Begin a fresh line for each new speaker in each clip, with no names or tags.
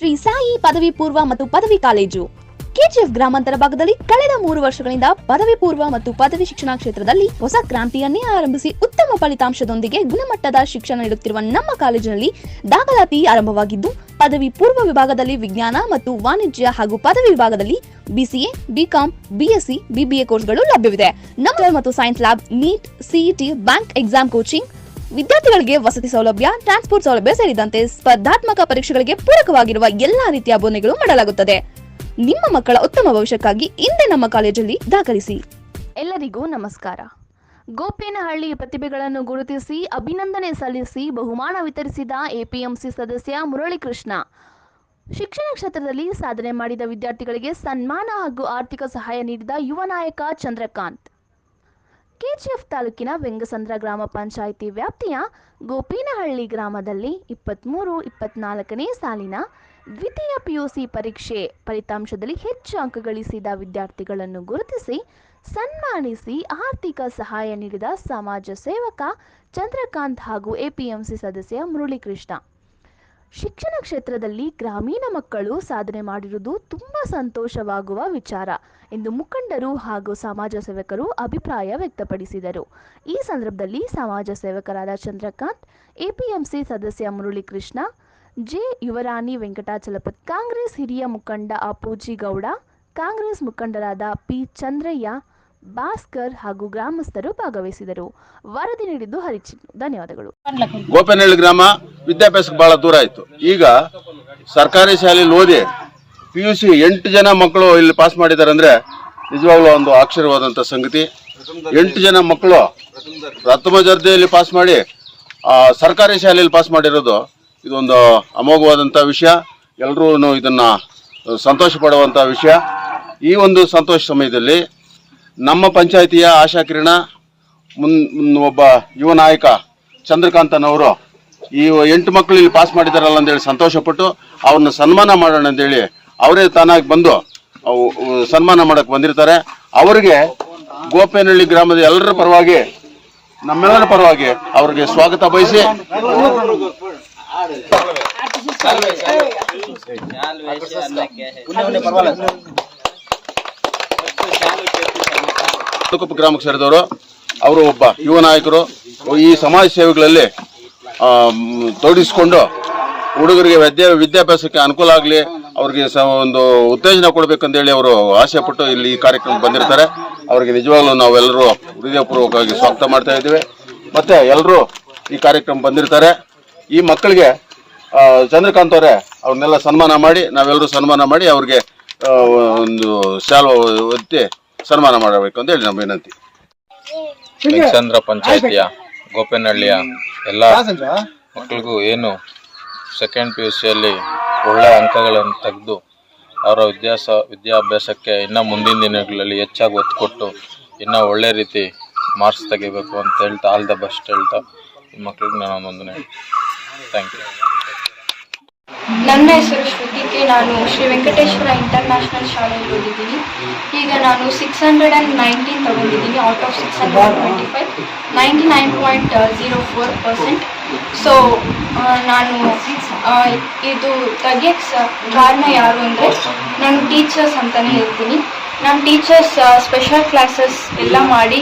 ಶ್ರೀ ಸಾಯಿ ಪದವಿ ಪೂರ್ವ ಮತ್ತು ಪದವಿ ಕಾಲೇಜು. ಕೆಜಿಎಫ್ ಗ್ರಾಮಾಂತರ ಭಾಗದಲ್ಲಿ ಕಳೆದ ಮೂರು ವರ್ಷಗಳಿಂದ ಪದವಿ ಪೂರ್ವ ಮತ್ತು ಪದವಿ ಶಿಕ್ಷಣ ಕ್ಷೇತ್ರದಲ್ಲಿ ಹೊಸ ಕ್ರಾಂತಿಯನ್ನೇ ಆರಂಭಿಸಿ ಉತ್ತಮ ಫಲಿತಾಂಶದೊಂದಿಗೆ ಗುಣಮಟ್ಟದ ಶಿಕ್ಷಣ ನೀಡುತ್ತಿರುವ ನಮ್ಮ ಕಾಲೇಜಿನಲ್ಲಿ ದಾಖಲಾತಿ ಆರಂಭವಾಗಿದ್ದು, ಪದವಿ ಪೂರ್ವ ವಿಭಾಗದಲ್ಲಿ ವಿಜ್ಞಾನ ಮತ್ತು ವಾಣಿಜ್ಯ ಹಾಗೂ ಪದವಿ ವಿಭಾಗದಲ್ಲಿ ಬಿಸಿಎ ಬಿಕಾಂ ಬಿಎಸ್ಸಿ ಬಿಬಿಎ ಕೋರ್ಸ್ಗಳು ಲಭ್ಯವಿದೆ. ನಮ್ಮ ಮತ್ತು science lab NEET CET bank exam coaching ವಿದ್ಯಾರ್ಥಿಗಳಿಗೆ ವಸತಿ ಸೌಲಭ್ಯ ಟ್ರಾನ್ಸ್ಪೋರ್ಟ್ ಸೌಲಭ್ಯ ಸೇರಿದಂತೆ ಸ್ಪರ್ಧಾತ್ಮಕ ಪರೀಕ್ಷೆಗಳಿಗೆ ಪೂರಕವಾಗಿರುವ ಎಲ್ಲಾ ರೀತಿಯ ಬೋನೆಗಳು ಮಾಡಲಾಗುತ್ತದೆ. ನಿಮ್ಮ ಮಕ್ಕಳ ಉತ್ತಮ ಭವಿಷ್ಯಕ್ಕಾಗಿ ಇಂದೇ ನಮ್ಮ ಕಾಲೇಜಲ್ಲಿ ದಾಖಲಿಸಿ. ಎಲ್ಲರಿಗೂ ನಮಸ್ಕಾರ. ಗೋಪೇನಹಳ್ಳಿ ಪ್ರತಿಭೆಗಳನ್ನು ಗುರುತಿಸಿ, ಅಭಿನಂದನೆ ಸಲ್ಲಿಸಿ, ಬಹುಮಾನ ವಿತರಿಸಿದ ಎಪಿಎಂಸಿ ಸದಸ್ಯ ಮುರಳೀಕೃಷ್ಣ. ಶಿಕ್ಷಣ ಕ್ಷೇತ್ರದಲ್ಲಿ ಸಾಧನೆ ಮಾಡಿದ ವಿದ್ಯಾರ್ಥಿಗಳಿಗೆ ಸನ್ಮಾನ ಹಾಗೂ ಆರ್ಥಿಕ ಸಹಾಯ ನೀಡಿದ ಯುವ ನಾಯಕ ಚಂದ್ರಕಾಂತ್. ಕೆಜಿಎಫ್ ತಾಲೂಕಿನ ವೆಂಗಸಂದ್ರ ಗ್ರಾಮ ಪಂಚಾಯಿತಿ ವ್ಯಾಪ್ತಿಯ ಗೋಪಿನಹಳ್ಳಿ ಗ್ರಾಮದಲ್ಲಿ ಇಪ್ಪತ್ತ್ಮೂರು ಇಪ್ಪತ್ನಾಲ್ಕನೇ ಸಾಲಿನ ದ್ವಿತೀಯ ಪಿಯುಸಿ ಪರೀಕ್ಷೆ ಫಲಿತಾಂಶದಲ್ಲಿ ಹೆಚ್ಚು ಅಂಕ ಗಳಿಸಿದ ವಿದ್ಯಾರ್ಥಿಗಳನ್ನು ಗುರುತಿಸಿ ಸನ್ಮಾನಿಸಿ ಆರ್ಥಿಕ ಸಹಾಯ ನೀಡಿದ ಸಮಾಜ ಸೇವಕ ಚಂದ್ರಕಾಂತ್ ಹಾಗೂ ಎಪಿಎಂಸಿ ಸದಸ್ಯ ಮುರಳೀಕೃಷ್ಣ. ಶಿಕ್ಷಣ ಕ್ಷೇತ್ರದಲ್ಲಿ ಗ್ರಾಮೀಣ ಮಕ್ಕಳು ಸಾಧನೆ ಮಾಡಿರುವುದು ತುಂಬ ಸಂತೋಷವಾಗುವ ವಿಚಾರ ಎಂದು ಮುಖಂಡರು ಹಾಗೂ ಸಮಾಜ ಸೇವಕರು ಅಭಿಪ್ರಾಯ ವ್ಯಕ್ತಪಡಿಸಿದರು. ಈ ಸಂದರ್ಭದಲ್ಲಿ ಸಮಾಜ ಸೇವಕರಾದ ಚಂದ್ರಕಾಂತ್, ಎಪಿಎಂಸಿ ಸದಸ್ಯ ಮುರಳೀಕೃಷ್ಣ, ಜೆ. ಯುವರಾಣಿ ವೆಂಕಟಾಚಲಪತಿ, ಕಾಂಗ್ರೆಸ್ ಹಿರಿಯ ಮುಖಂಡ ಅಪೂಜಿ ಗೌಡ, ಕಾಂಗ್ರೆಸ್ ಮುಖಂಡರಾದ ಪಿ. ಚಂದ್ರಯ್ಯ ಭಾಸ್ಕರ್ ಹಾಗೂ ಗ್ರಾಮಸ್ಥರು ಭಾಗವಹಿಸಿದರು. ವರದಿ ನೀಡಿದ್ದು ಹರಿಚಿನ್ ಧನ್ಯವಾದಗಳು.
ಗೋಪನಹಳ್ಳಿ ಗ್ರಾಮ ವಿದ್ಯಾಭ್ಯಾಸಕ್ಕೆ ಬಹಳ ದೂರ ಆಯ್ತು. ಈಗ ಸರ್ಕಾರಿ ಶಾಲೆಯಲ್ಲಿ ಓದಿ ಪಿ ಯು ಸಿ ಎಂಟು ಜನ ಮಕ್ಕಳು ಇಲ್ಲಿ ಪಾಸ್ ಮಾಡಿದ್ದಾರೆ ಅಂದ್ರೆ ನಿಜವಾಗ್ಲೂ ಒಂದು ಆಶ್ಚರ್ಯವಾದಂಥ ಸಂಗತಿ. ಎಂಟು ಜನ ಮಕ್ಕಳು ಪ್ರಥಮ ದರ್ಜೆಯಲ್ಲಿ ಪಾಸ್ ಮಾಡಿ ಆ, ಸರ್ಕಾರಿ ಶಾಲೆಯಲ್ಲಿ ಪಾಸ್ ಮಾಡಿರೋದು ಇದೊಂದು ಅಮೋಘವಾದಂಥ ವಿಷಯ. ಎಲ್ಲರೂ ಇದನ್ನ ಸಂತೋಷ ಪಡುವಂಥ ವಿಷಯ. ಈ ಒಂದು ಸಂತೋಷ ಸಮಯದಲ್ಲಿ ನಮ್ಮ ಪಂಚಾಯಿತಿಯ ಆಶಾ ಕಿರಣ, ಮುನ್ ಒಬ್ಬ ಯುವ ನಾಯಕ ಚಂದ್ರಕಾಂತನವರು ಈ ಎಂಟು ಮಕ್ಕಳು ಇಲ್ಲಿ ಪಾಸ್ ಮಾಡಿದಾರಲ್ಲ ಅಂತೇಳಿ ಸಂತೋಷಪಟ್ಟು ಅವ್ರನ್ನ ಸನ್ಮಾನ ಮಾಡೋಣ ಅಂತೇಳಿ ಅವರೇ ತಾನಾಗಿ ಬಂದು ಸನ್ಮಾನ ಮಾಡಕ್ಕೆ ಬಂದಿರ್ತಾರೆ. ಅವರಿಗೆ ಗೋಪೇನಹಳ್ಳಿ ಗ್ರಾಮದ ಎಲ್ಲರ ಪರವಾಗಿ, ನಮ್ಮೆಲ್ಲರ ಪರವಾಗಿ ಅವ್ರಿಗೆ ಸ್ವಾಗತ ಬಯಸಿ. ತಾಲೂಕು ಗ್ರಾಮಕ್ಕೆ ಸೇರಿದವರು, ಅವರು ಒಬ್ಬ ಯುವ ನಾಯಕರು. ಈ ಸಮಾಜ ಸೇವೆಗಳಲ್ಲಿ ತೊಡಗಿಸಿಕೊಂಡು ಹುಡುಗರಿಗೆ ವಿದ್ಯಾ, ವಿದ್ಯಾಭ್ಯಾಸಕ್ಕೆ ಅನುಕೂಲ ಆಗಲಿ, ಅವ್ರಿಗೆ ಸ, ಒಂದು ಉತ್ತೇಜನ ಕೊಡಬೇಕಂತೇಳಿ ಅವರು ಆಸೆ ಪಟ್ಟು ಇಲ್ಲಿ ಈ ಕಾರ್ಯಕ್ರಮ ಬಂದಿರ್ತಾರೆ. ಅವರಿಗೆ ನಿಜವಾಗ್ಲೂ ನಾವೆಲ್ಲರೂ ಹೃದಯಪೂರ್ವಕವಾಗಿ ಸ್ವಾಗತ ಮಾಡ್ತಾ ಇದ್ದೀವಿ. ಮತ್ತು ಎಲ್ಲರೂ ಈ ಕಾರ್ಯಕ್ರಮ ಬಂದಿರ್ತಾರೆ. ಈ ಮಕ್ಕಳಿಗೆ ಚಂದ್ರಕಾಂತ್ ಅವರೇ ಅವ್ರನ್ನೆಲ್ಲ ಸನ್ಮಾನ ಮಾಡಿ, ನಾವೆಲ್ಲರೂ ಸನ್ಮಾನ ಮಾಡಿ ಅವ್ರಿಗೆ ಒಂದು ಶಾಲು ಒತ್ತಿ ಸನ್ಮಾನ ಮಾಡಬೇಕು ಅಂತ ಹೇಳಿ ನಮ್ಮ ವಿನಂತಿ.
ಚಂದ್ರ ಪಂಚಾಯತಿಯ ಗೋಪೇನಹಳ್ಳಿಯ ಎಲ್ಲ ಮಕ್ಕಳಿಗೂ ಏನು ಸೆಕೆಂಡ್ ಪಿ ಯು ಸಿಯಲ್ಲಿ ಒಳ್ಳೆಯ ಅಂಕಗಳನ್ನು ತೆಗೆದು ಅವರ ವಿದ್ಯಾಸ ವಿದ್ಯಾಭ್ಯಾಸಕ್ಕೆ ಇನ್ನೂ ಮುಂದಿನ ದಿನಗಳಲ್ಲಿ ಹೆಚ್ಚಾಗಿ ಒತ್ತು ಕೊಟ್ಟು ಇನ್ನೂ ಒಳ್ಳೆ ರೀತಿ ಮಾರ್ಕ್ಸ್ ತೆಗಿಬೇಕು ಅಂತ ಹೇಳ್ತಾ ಆಲ್ ದ ಬೆಸ್ಟ್ ಹೇಳ್ತಾ ಈ ಮಕ್ಕಳಿಗೆ ನಾನು ಒಂದೊಂದನೇ ಥ್ಯಾಂಕ್ ಯು
ನನ್ನ ಹೆಸರು ಶ್ರುತಿಕೆ. ನಾನು ಶ್ರೀ ವೆಂಕಟೇಶ್ವರ ಇಂಟರ್ನ್ಯಾಷನಲ್ ಶಾಲೆಯಲ್ಲಿ ಓದಿದ್ದೀನಿ. ಈಗ ನಾನು ಸಿಕ್ಸ್ ಹಂಡ್ರೆಡ್ ಆ್ಯಂಡ್ ನೈನ್ಟೀನ್ ತಗೊಂಡಿದ್ದೀನಿ. Out of six hundred twenty five ninety nine point zero four percent so ನಾನು ಇದು ತೆಗಿಯಕ್ಕೆ ಕಾರಣ ಯಾರು ಅಂದರೆ ನಾನು ಟೀಚರ್ಸ್ ಅಂತಲೇ ಹೇಳ್ತೀನಿ. ನಮ್ಮ ಟೀಚರ್ಸ್ ಸ್ಪೆಷಲ್ ಕ್ಲಾಸಸ್ ಎಲ್ಲ ಮಾಡಿ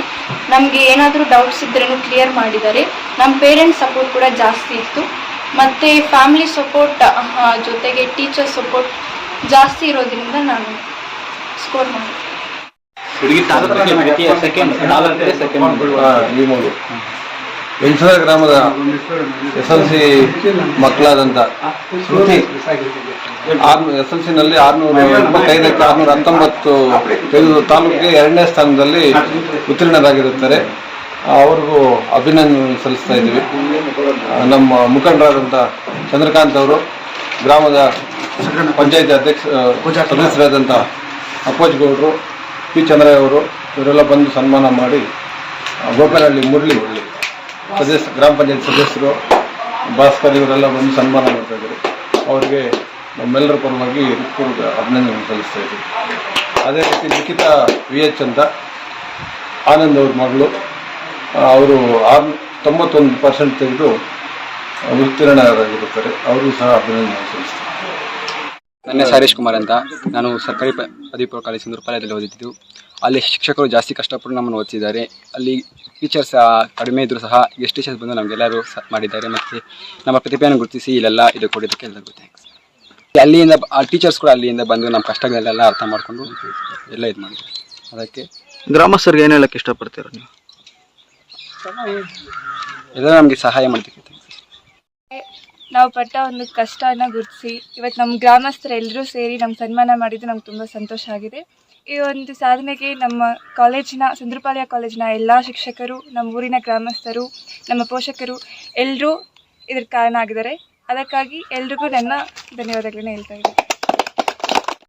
ನಮಗೆ ಏನಾದರೂ ಡೌಟ್ಸ್ ಇದ್ರೂ ಕ್ಲಿಯರ್ ಮಾಡಿದ್ದಾರೆ. ನಮ್ಮ ಪೇರೆಂಟ್ಸ್ ಸಪೋರ್ಟ್ ಕೂಡ ಜಾಸ್ತಿ ಇತ್ತು. ಮತ್ತು ಫ್ಯಾಮಿಲಿ ಸಪೋರ್ಟ್ ಜೊತೆಗೆ ಟೀಚರ್ ಸಪೋರ್ಟ್ ಜಾಸ್ತಿ ಇರೋದ್ರಿಂದ ನಾನು ಸ್ಕೋರ್ ಮಾಡಿ
ವೆಂಚರ ಗ್ರಾಮದ ಎಸ್ ಎಲ್ ಸಿ ಮಕ್ಕಳಾದಂಥ ಶ್ರುತಿ. ಆರ್ನೂ ಎಸ್ ಎಲ್ ಸಿನಲ್ಲಿ ಆರುನೂರ ಎಂಬತ್ತೈದಕ್ಕೆ ಆರುನೂರ ಹತ್ತೊಂಬತ್ತು ತಾಲೂಕಿಗೆ ಎರಡನೇ ಸ್ಥಾನದಲ್ಲಿ ಉತ್ತೀರ್ಣರಾಗಿರುತ್ತಾರೆ. ಅವ್ರಿಗೂ ಅಭಿನಂದನೆ ಸಲ್ಲಿಸ್ತಾ ಇದ್ದೀವಿ. ನಮ್ಮ ಮುಖಂಡರಾದಂಥ ಚಂದ್ರಕಾಂತ್ ಅವರು, ಗ್ರಾಮದ ಪಂಚಾಯತಿ ಅಧ್ಯಕ್ಷ ಸದಸ್ಯರಾದಂಥ ಅಪ್ಪೋಜ್ ಗೌಡರು, ಪಿ ಚಂದ್ರಯ್ಯ ಅವರು, ಇವರೆಲ್ಲ ಬಂದು ಸನ್ಮಾನ ಮಾಡಿ ಗೋಪಾಲಹಳ್ಳಿ ಮುರಳಿ ಸದಸ್ಯ, ಗ್ರಾಮ ಪಂಚಾಯತ್ ಸದಸ್ಯರು, ಭಾಸ್ಕರ್ ಇವರೆಲ್ಲ ಬಂದು ಸನ್ಮಾನ ಮಾಡ್ತಾ ಇದ್ದಾರೆ. ಅವರಿಗೆ ನಮ್ಮೆಲ್ಲರ ಪರವಾಗಿ ಹೃತ್ಪೂರ್ವಕ ಅಭಿನಂದನೆ ಸಲ್ಲಿಸ್ತಾ ಇದ್ದೀವಿ. ಅದೇ ರೀತಿ ಲಿಖಿತ ವಿ ಎಚ್ ಅಂತ ಆನಂದ್ ಅವ್ರ ಮಗಳು ಅವರು ಆರು ತೊಂಬತ್ತೊಂದು ಪರ್ಸೆಂಟ್ ತೆಗೆದು ಉತ್ತೀರ್ಣರಾಗಿರುತ್ತಾರೆ. ಅವರು ಸಹ ಅಭಿನಂದನೆ ಸಲ್ಲಿಸ್ತಾರೆ
ನನ್ನ ಹೆಸರು ಹರೀಶ್ ಕುಮಾರ್ ಅಂತ. ನಾನು ಸರ್ಕಾರಿ ಪದವಿಪೂರ್ವ ಪದವಿ ಪೂರ್ವ ಕಾಲೇಜ್ ಸುಂದರಪಾಳ್ಯದಲ್ಲಿ ಓದಿದ್ದು. ಅಲ್ಲಿ ಶಿಕ್ಷಕರು ಜಾಸ್ತಿ ಕಷ್ಟಪಟ್ಟು ನಮ್ಮನ್ನು ಓದಿಸಿದ್ದಾರೆ ಅಲ್ಲಿ ಟೀಚರ್ಸ್ ಕಡಿಮೆ ಇದ್ದರೂ ಸಹ ಎಷ್ಟು ಟೀಚರ್ಸ್ ಬಂದು ನಮಗೆಲ್ಲರೂ ಸ ಮಾಡಿದ್ದಾರೆ. ಮತ್ತು ನಮ್ಮ ಪ್ರತಿಭೆಯನ್ನು ಗುರುತಿಸಿ ಇಲ್ಲೆಲ್ಲ ಇದು ಕೊಡೋದಕ್ಕೆ ಎಲ್ಲರಿಗೂ ಥ್ಯಾಂಕ್ಸ್ ಅಲ್ಲಿಂದ ಬ- ಆ ಟೀಚರ್ಸ್ ಕೂಡ ಅಲ್ಲಿಂದ ಬಂದು ನಮ್ಮ ಕಷ್ಟಗಳೆಲ್ಲ ಅರ್ಥ ಮಾಡಿಕೊಂಡು ಎಲ್ಲ ಇದು ಮಾಡಿದ್ದಾರೆ ಅದಕ್ಕೆ
ಗ್ರಾಮಸ್ಥರಿಗೆ ಏನು ಹೇಳಕ್ಕೆ ಇಷ್ಟಪಡ್ತೀರ ನೀವು?
ನಮಗೆ ಸಹಾಯ
ನಾವು ಪಟ್ಟ ಒಂದು ಕಷ್ಟನ ಗುರುತಿಸಿ ಇವತ್ತು ನಮ್ಮ ಗ್ರಾಮಸ್ಥರು ಎಲ್ಲರೂ ಸೇರಿ ನಮ್ಗೆ ಸನ್ಮಾನ ಮಾಡಿದ್ದು ನಮ್ಗೆ ತುಂಬ ಸಂತೋಷ ಆಗಿದೆ. ಈ ಒಂದು ಸಾಧನೆಗೆ ನಮ್ಮ ಕಾಲೇಜಿನ ಸುಂದರಪಾಳ್ಯ ಕಾಲೇಜಿನ ಎಲ್ಲ ಶಿಕ್ಷಕರು ನಮ್ಮ ಊರಿನ ಗ್ರಾಮಸ್ಥರು ನಮ್ಮ ಪೋಷಕರು ಎಲ್ಲರೂ ಇದಕ್ಕೆ ಕಾರಣ ಆಗಿದ್ದಾರೆ. ಅದಕ್ಕಾಗಿ ಎಲ್ರಿಗೂ ನನ್ನ ಧನ್ಯವಾದಗಳನ್ನ ಹೇಳ್ತಾ ಇದ್ದೀನಿ.